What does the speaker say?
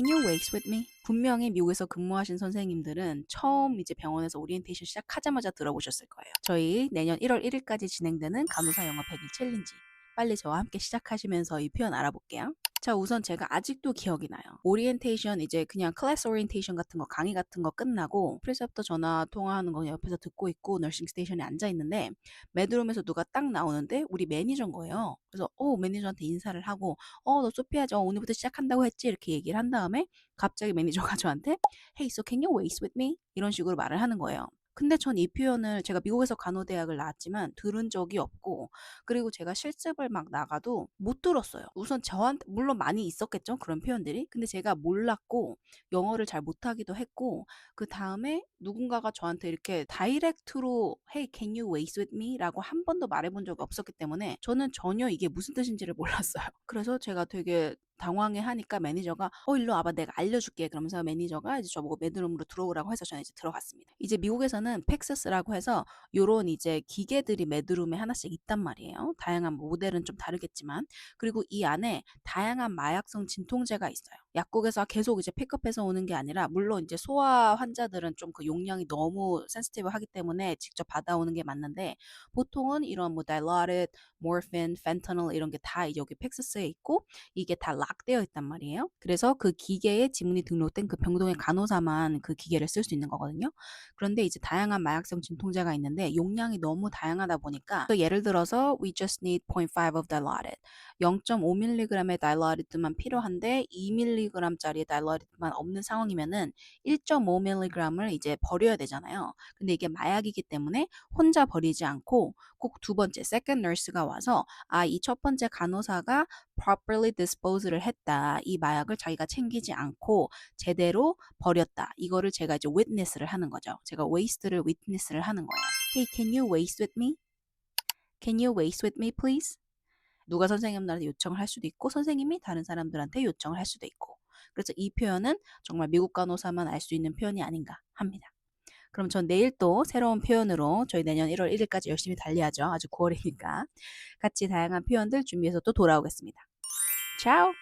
Can you waste with me? 분명히 미국에서 근무하신 선생님들은 처음 이제 병원에서 오리엔테이션 시작하자마자 들어보셨을 거예요. 저희 내년 1월 1일까지 진행되는 간호사 영어 100일 챌린지. 빨리 저와 함께 시작하시면서 이 표현 알아볼게요. 자, 우선 제가 아직도 기억이 나요. 오리엔테이션 이제 그냥 클래스 오리엔테이션 같은 거 강의 같은 거 끝나고 프리셉터 전화 통화하는 거 옆에서 듣고 있고 너싱 스테이션에 앉아 있는데 매드룸에서 누가 딱 나오는데 우리 매니저인 거예요. 그래서 어 매니저한테 인사를 하고 어 너 소피아죠 오늘부터 시작한다고 했지 이렇게 얘기를 한 다음에 갑자기 매니저가 저한테 Hey, so can you waste with me? 이런 식으로 말을 하는 거예요. 근데 전 이 표현을 제가 미국에서 간호대학을 나왔지만 들은 적이 없고 그리고 제가 실습을 막 나가도 못 들었어요. 우선 저한테 물론 많이 있었겠죠 그런 표현들이 근데 제가 몰랐고 영어를 잘 못하기도 했고 그 다음에 누군가가 저한테 이렇게 다이렉트로 Hey, can you waste with me? 라고 한 번도 말해본 적이 없었기 때문에 저는 전혀 이게 무슨 뜻인지를 몰랐어요. 그래서 제가 되게 당황해 하니까 매니저가 어 일로 와봐 내가 알려줄게 그러면서 매니저가 이제 저보고 매드룸으로 들어오라고 해서 저는 이제 들어갔습니다. 이제 미국에서는 팩스스라고 해서 요런 이제 기계들이 매드룸에 하나씩 있단 말이에요. 다양한 모델은 좀 다르겠지만 그리고 이 안에 다양한 마약성 진통제가 있어요. 약국에서 계속 이제 픽업해서 오는 게 아니라 물론 이제 소아 환자들은 좀 그 용량이 너무 센시티브하기 때문에 직접 받아오는 게 맞는데 보통은 이런 뭐 dilaudid, morphine, fentanyl 이런 게 다 여기 팩스스에 있고 이게 다 락되어 있단 말이에요. 그래서 그 기계에 지문이 등록된 그 병동의 간호사만 그 기계를 쓸 수 있는 거거든요. 그런데 이제 다양한 마약성 진통제가 있는데 용량이 너무 다양하다 보니까 또 예를 들어서 we just need 0.5 of dilaudid 0.5mg의 dilaudid만 필요한데 2mg짜리 dilaudid만 없는 상황이면은 1.5mg을 이제 버려야 되잖아요. 근데 이게 마약이기 때문에 혼자 버리지 않고 꼭 두 번째 second nurse가 와서 아 이 첫 번째 간호사가 properly dispose를 했다. 이 마약을 자기가 챙기지 않고 제대로 버렸다. 이거를 제가 이제 witness를 하는 거죠. 제가 waste를 witness를 하는 거예요. Hey, can you waste with me? Can you waste with me, please? 누가 선생님들한테 요청을 할 수도 있고 선생님이 다른 사람들한테 요청을 할 수도 있고 그래서 이 표현은 정말 미국 간호사만 알 수 있는 표현이 아닌가 합니다. 그럼 전 내일 또 새로운 표현으로 저희 내년 1월 1일까지 열심히 달려야죠. 아주 9월이니까 같이 다양한 표현들 준비해서 또 돌아오겠습니다. Tchau!